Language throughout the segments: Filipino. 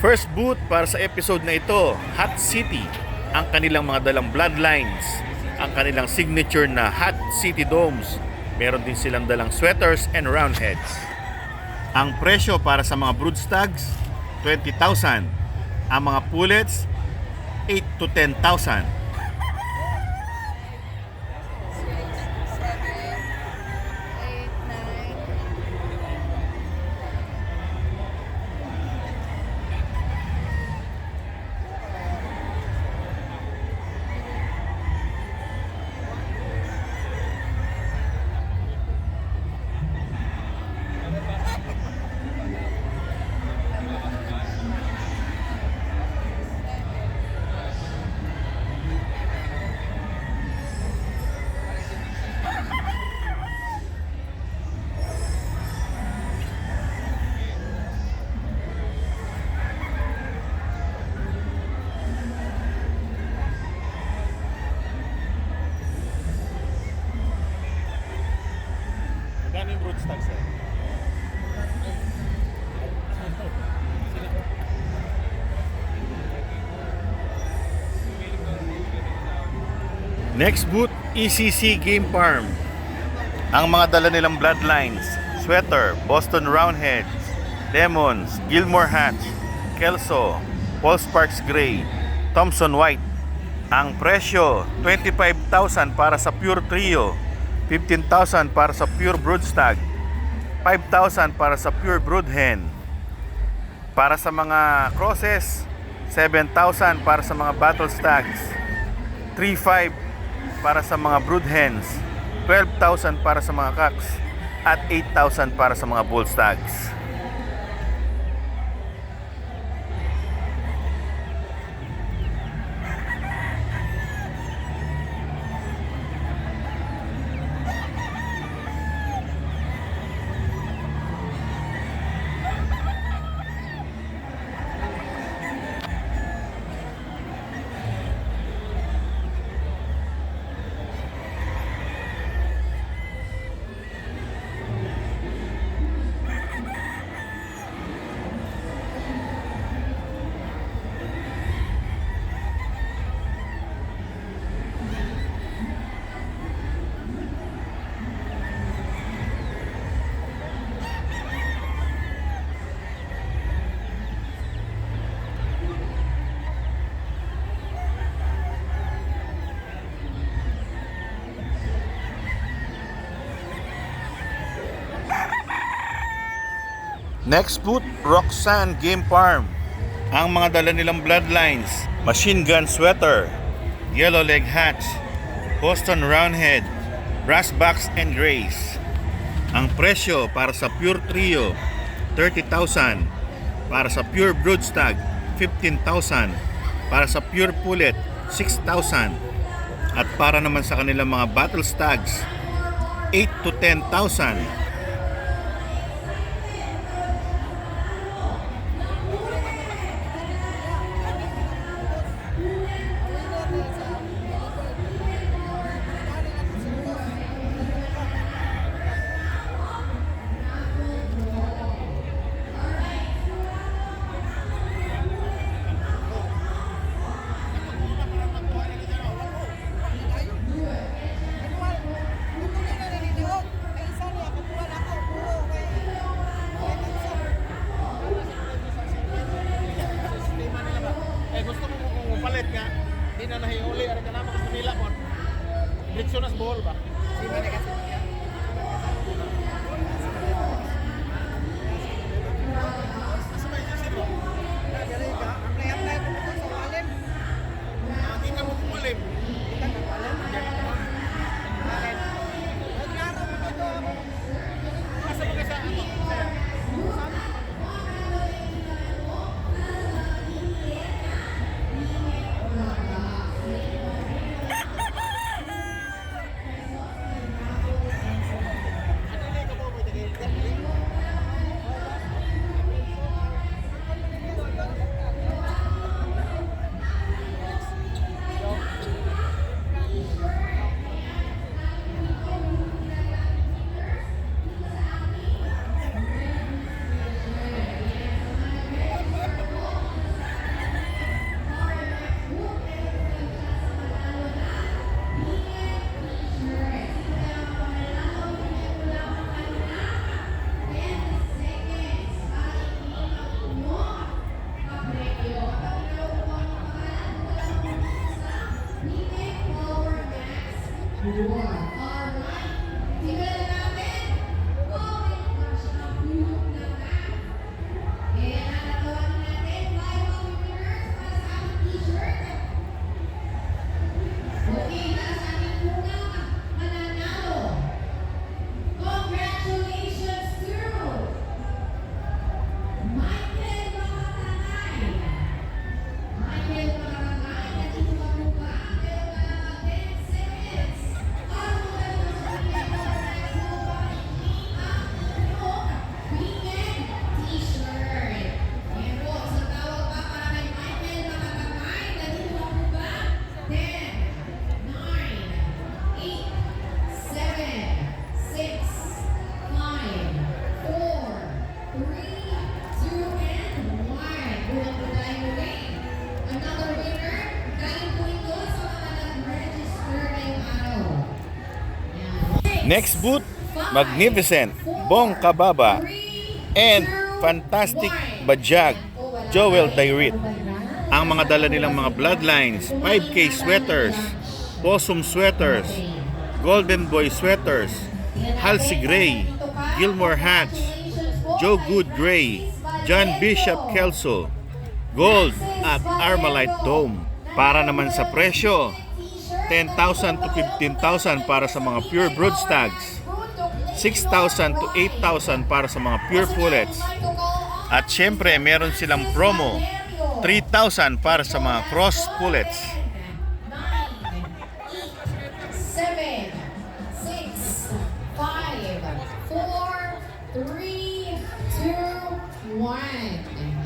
First boot para sa episode na ito, Hot City. Ang kanilang mga dalang bloodlines, ang kanilang signature na Hot City Domes. Meron din silang dalang sweaters and roundheads. Ang presyo para sa mga broodstags, 20,000. Ang mga pullets, 8 to 10,000. Next boot, ECC Game Farm. Ang mga dala nilang bloodlines, Sweater, Boston Roundheads, Lemons, Gilmore Hatch, Kelso, Paul Sparks Gray, Thompson White. Ang presyo, 25,000 para sa Pure Trio, 15,000 para sa Pure Broodstag, 5,000 para sa Pure Broodhen. Para sa mga crosses, 7,000 para sa mga Battle Stags, 3,500 para sa mga Broodhens, 12,000 para sa mga Cocks, at 8,000 para sa mga Bull Stags. Next boot, Roxanne Game Farm. Ang mga dala nilang bloodlines, machine gun sweater, yellow leg hats, Boston Roundhead, brass box and grays. Ang presyo para sa Pure Trio, 30,000. Para sa Pure Broodstag, 15,000. Para sa Pure Pullet, 6,000. At para naman sa kanilang mga Battle Stags, 8 to 10,000. Next boot, Magnificent, Bong Kababa, and Fantastic Bajag, Joel Dairit. Ang mga dala nilang mga bloodlines, 5K sweaters, Possum sweaters, Golden Boy sweaters, Halsey Gray, Gilmore Hatch, Joe Good Gray, John Bishop Kelso, Gold at Armalite Dome. Para naman sa presyo, 10,000 to 15,000 para sa mga pure broodstags, 6,000 to 8,000 para sa mga pure pullets. At syempre, meron silang promo, 3,000 para sa mga cross pullets.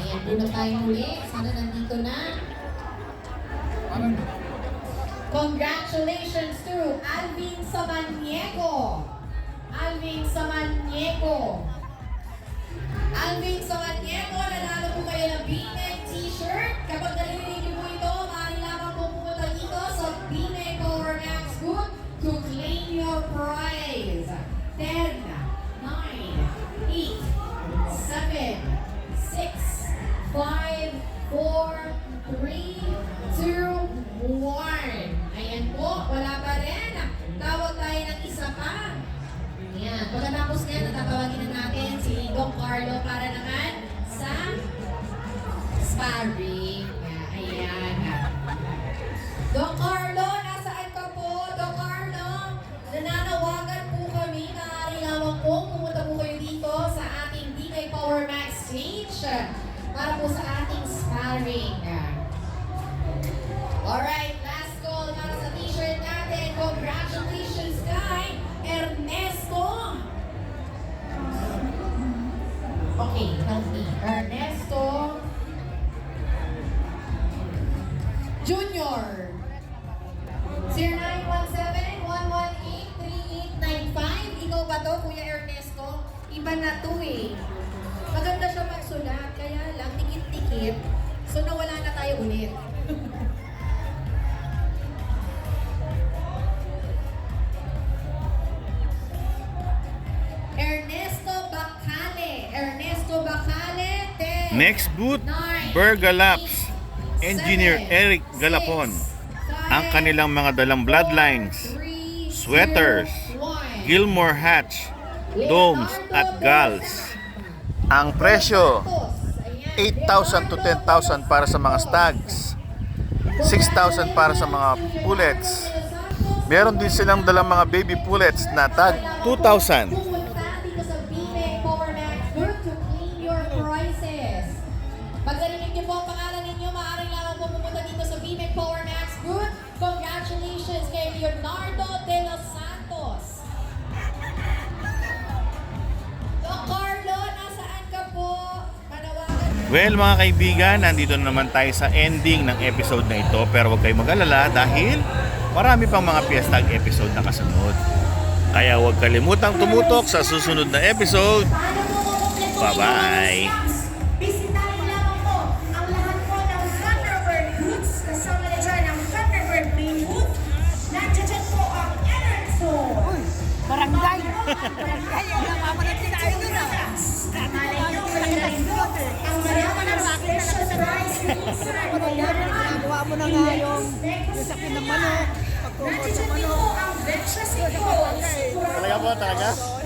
Ayan, doon na tayo muli. Sana nandito na. Congratulations to Alvin Samaniego. Alvin Samaniego. Alvin Samaniego, nanalo po kayo ng BMEG t-shirt. Carlo para naman sa sparring. Ayan. Doc Carlo, nasaan ka po? Doc Carlo, nananawagan po kami. Maaari lamang po pumunta po kayo dito sa ating DK Power Max stage para po sa ating sparring. Alright, Junior. 0917-118-3895. Ikaw ba to, Kuya Ernesto? Iba na to eh. Maganda siya magsulat, kaya lang dikit-dikit. So nawala na tayo ulit. Ernesto Bacale. Ernesto Bacale. 10, Next boot, 9, Bergalaps, Engineer 7, Eric Galapon. 6, Ang kanilang mga dalang bloodlines, 3, sweaters, 2, 1. Gilmore Hatch, domes at gals. Ang presyo, 8,000 to 10,000 para sa mga stags, 6,000 para sa mga pullets. Meron din silang dalang mga baby pullets na tag 2,000. Leonardo de los Santos. Doc Carlo, nasaan ka po? Manawagan Well mga kaibigan, nandito na naman tayo sa ending ng episode na ito pero huwag kayong mag-alala dahil marami pang mga fiestag episode na kasunod. Kaya huwag kalimutang tumutok sa susunod na episode. Bye-bye. Barangay. Barangay. Ang mama na tayo doon ah. Malay nyo, kayo na rin po. Ang mayaman ng special prize minsan. Mayaman. Ginagawa mo na nga yung yung sakin ng manok. Nandiyan sa manok. ang. Talaga po, talaga? Ang.